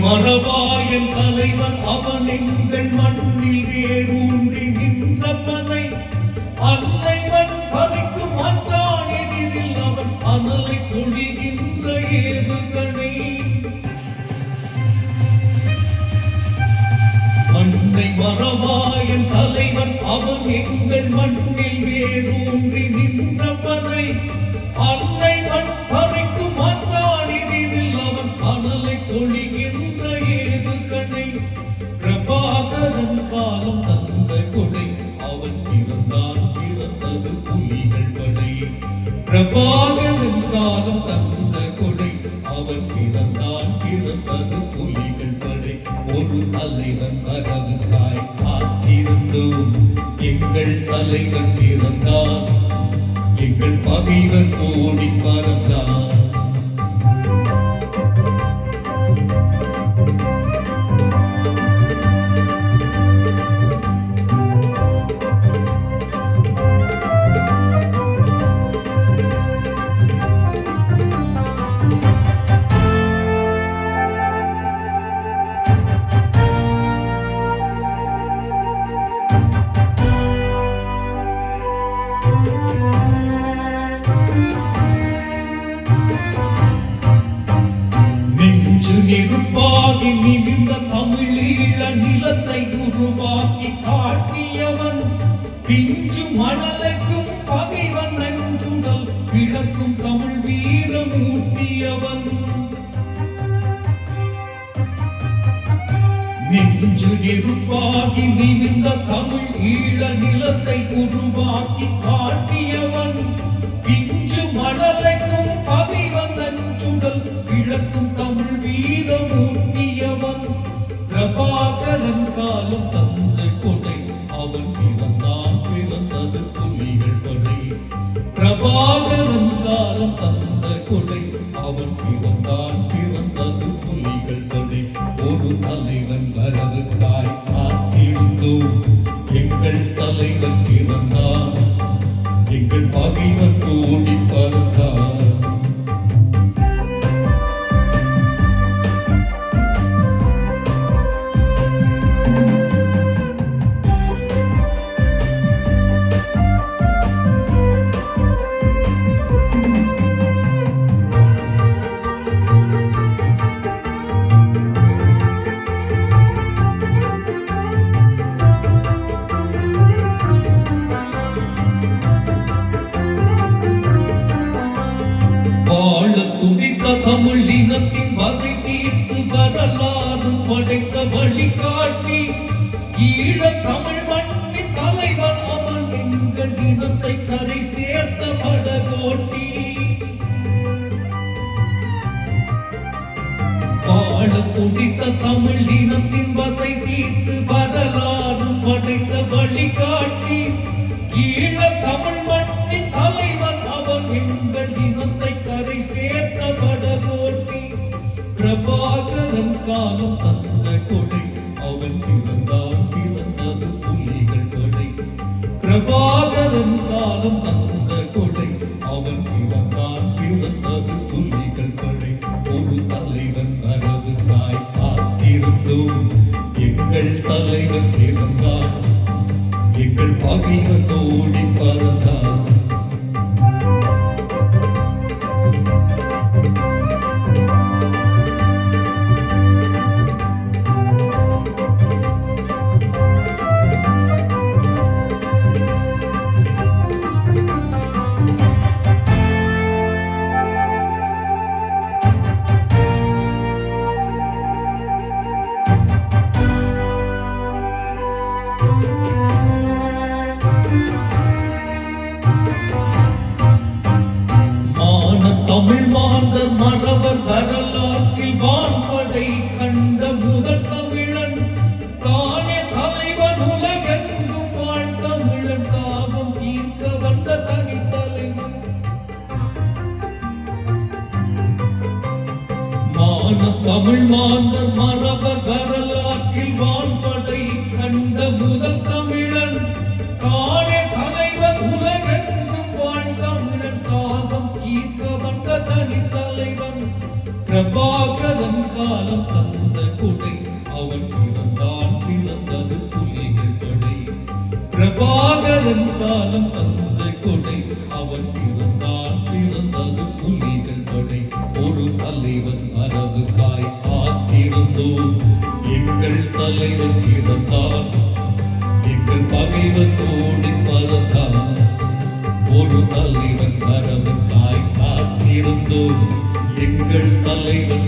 மறவாயன் தலைவன் அவன் எங்கள் மண்ணில் வேரூன்றி நின்றவனை அன்னைவன் பறிக்கும் மற்றான் எதிரில் அவன் அனலை பொழிகின்ற ஏவுகணை. மண்ணை மறவாயன் தலைவன் அவன் எங்கள் மண்ணில் வேரூன்றி நின்றவனை அன்னைவன் பிரபாகரன் காலம் தந்த கொடை. அவன் பிறந்தான் பிறந்தது புலிகள் படை. ஒரு தலைவன் வரவுக்காய் காத்திருந்தோம். எங்கள் தலைவன் பிறந்தான். எங்கள் பகைவன் ஓடி பறந்தான். நெருப்பாகி தமிழீழ நிலத்தை உருவாக்கி காட்டியவன் பிஞ்சு மணலைக்கும் பகைவன் நஞ்சுடல் விளக்கும் தமிழ் வீரம் ஊட்டியவன் நெஞ்சு நெருப்பாகி நிமிர்ந்த தமிழ் ஈழ நிலத்தை உருவாக்கி காட்டியவன் பிஞ்சு மணலைக்கும் பகைவன் நஞ்சுடல் விளக்கும் காலம் தந்த கொடை. அவன் பிறந்தான் பிறந்தது இனத்தின் வசை தீர்த்து வரலாறும் படைத்த வழிகாட்டி ஈழ தமிழ் மண்ணின் தலைவன் அவன் எங்கள் இனத்தை கரை சேர்த்த படகோட்டி வாழ துடித்த தமிழ் இனத்தின் வசை தீர்த்து வரலாறும் படைத்த வழிகாட்டி ஈழ தமிழ் பிரபாகரன் காலம் தந்த கொடை. அவன் பிறந்தான் தமிழ் மாந்தர் மரபர் வரலாற்றில் வான்படை கண்ட முதல் தமிழன். தானே தலைவன் உலகெங்கும் வாழ்த்தமிழன் தாகம் தீர்க்க வந்த தனித்தலைவன் மான தமிழ் மாந்தர் மரபர் வரலாற்றில் வாழ் பிரபாகரன் காலம் தந்த கொடை அவன் பிறந்தான் பிறந்தது புலிகள் படை. பிரபாகரன் காலம் தந்த கொடை அவன் பிறந்தான் பிறந்தது புலிகள் படை. ஒரு தலைவன் அரவுக்காய் காத்திருந்தோம். எங்கள் தலைவன் பிறந்தான். எங்கள் பகைவன் ஓடி பறந்தான். ஒரு தலைவன் வரவுக்காய் காத்திருந்தோம். எங்கள் தலைவன் பிறந்தான்